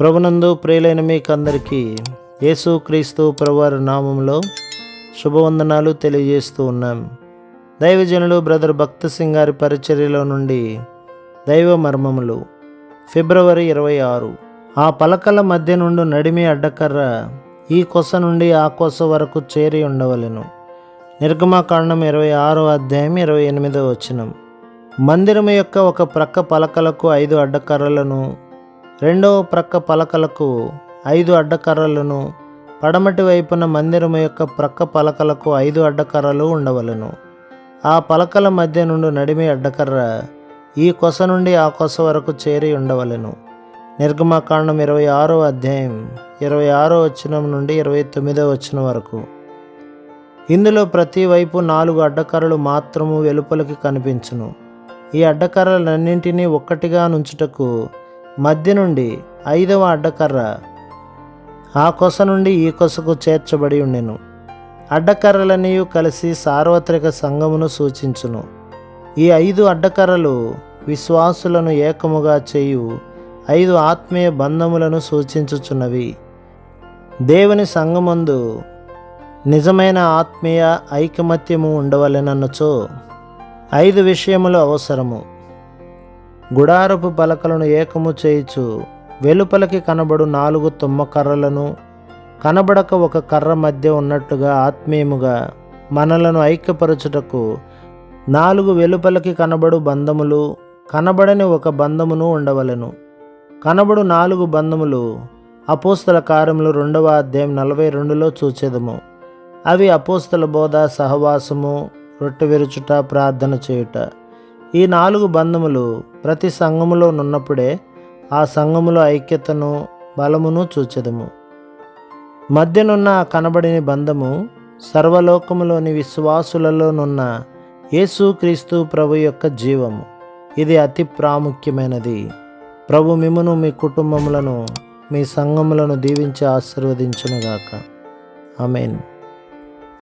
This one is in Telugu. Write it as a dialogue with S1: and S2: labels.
S1: ప్రభునందు ప్రియులైన మీకందరికీ యేసు క్రీస్తు ప్రభువారి నామంలో శుభవందనాలు తెలియజేస్తూ ఉన్నాం. దైవజనులు బ్రదర్ భక్త సింగ్ గారి పరిచర్యలో నుండి దైవ మర్మములు. ఫిబ్రవరి ఇరవై ఆరు. ఆ పలకల మధ్య నుండి నడిమి అడ్డకర్ర ఈ కొస నుండి ఆ కొస వరకు చేరి ఉండవలెను. నిర్గమాకాండం ఇరవై ఆరో అధ్యాయం ఇరవై ఎనిమిదో వచనం. మందిరము యొక్క ఒక ప్రక్క పలకలకు ఐదు అడ్డకర్రలను రెండవ ప్రక్క పలకలకు ఐదు అడ్డకర్రలను పడమటి వైపున మందిరము యొక్క ప్రక్క పలకలకు ఐదు అడ్డకర్రలు ఉండవలను. ఆ పలకల మధ్య నుండి నడిమి అడ్డకర్ర ఈ కొస నుండి ఆ కొస వరకు చేరి ఉండవలెను. నిర్గమాకాండం ఇరవై ఆరో అధ్యాయం ఇరవై ఆరో వచనం నుండి ఇరవై తొమ్మిదో వచనం వరకు. ఇందులో ప్రతి వైపు నాలుగు అడ్డకర్రలు మాత్రము వెలుపలికి కనిపించును. ఈ అడ్డకర్రలన్నింటినీ ఒక్కటిగా నుంచుటకు మధ్య నుండి ఐదవ అడ్డకర్ర. ఆ కొస నుండి ఈ కొసకు చేర్చబడి ఉండెను. అడ్డకర్రలనియు కలిసి సార్వత్రిక సంఘమును సూచించును. ఈ ఐదు అడ్డకర్రలు విశ్వాసులను ఏకముగా చేయు ఐదు ఆత్మీయ బంధములను సూచించుచున్నవి. దేవుని సంఘమందు నిజమైన ఆత్మీయ ఐకమత్యము ఉండవలెనన్నచో ఐదు విషయములు అవసరము. గుడారపు పలకలను ఏకము చేయుచు. వెలుపలకి కనబడు నాలుగు తుమ్మ కర్రలను. కనబడక ఒక కర్ర మధ్య ఉన్నట్టుగా ఆత్మీయముగా మనలను ఐక్యపరచుటకు. నాలుగు వెలుపలకి కనబడు బంధములు. కనబడని ఒక బంధమును ఉండవలెను. కనబడు నాలుగు బంధములు. అపోస్తల కార్యములు రెండవ అధ్యాయం నలభై రెండులో చూచేదము. అవి అపోస్తల బోధ సహవాసము రొట్టె విరుచుట ప్రార్థన చేయుట. ఈ నాలుగు బంధములు ప్రతి సంఘములో నున్నప్పుడే ఆ సంఘములో ఐక్యతను బలమును చూచెదము. మధ్యనున్న ఆ కనబడిన బంధము సర్వలోకములోని విశ్వాసులలోనున్న యేసుక్రీస్తు ప్రభు యొక్క జీవము. ఇది అతి ప్రాముఖ్యమైనది. ప్రభు మిమ్మను మీ కుటుంబములను మీ సంఘములను దీవించి ఆశీర్వదించునుగాక. ఆమెన్.